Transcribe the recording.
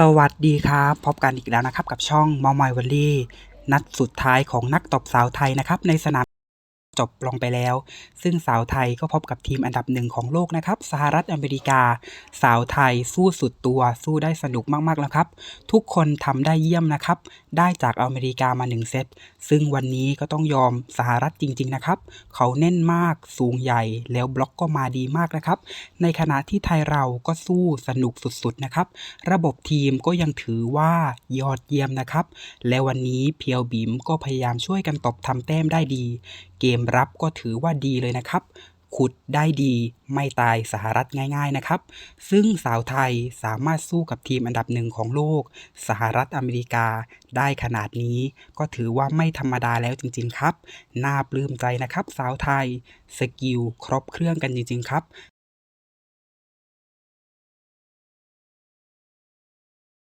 สวัสดีครับพบกันอีกแล้วนะครับ กับช่องมอมอยวันลี่นัดสุดท้ายของนักตบสาวไทยนะครับในสนาม จบลงไปแล้ว ซึ่งสาวไทยก็พบกับทีมอันดับหนึ่งของโลกนะครับสหรัฐอเมริกา สาวไทยสู้สุดตัวสู้ได้สนุกมากๆแล้วครับ ทุกคนทำได้เยี่ยมนะครับ ได้จากอเมริกามา 1 เซต ซึ่งวันนี้ก็ต้องยอมสหรัฐจริง ๆ นะครับ เขาเน้นมากสูงใหญ่แล้วบล็อกก็มาดีมากนะครับ ในขณะที่ไทยเราก็สู้สนุกสุดๆนะครับ ระบบทีมก็ยังถือว่ายอดเยี่ยมนะครับ และวันนี้เพียวบิมก็พยายามช่วยกันตบทำแต้มได้ดี เกมรับก็ถือว่าดีเลยนะครับ ขุดได้ดีไม่ตายสหรัฐง่าย ๆนะครับ ซึ่งสาวไทยสามารถสู้กับทีมอันดับหนึ่งของโลก สหรัฐอเมริกาได้ขนาดนี้ ก็ถือว่าไม่ธรรมดาแล้วจริง ๆ ครับ น่าปลื้มใจนะครับ สาวไทย สกิลครบเครื่องกันจริง ๆ ครับ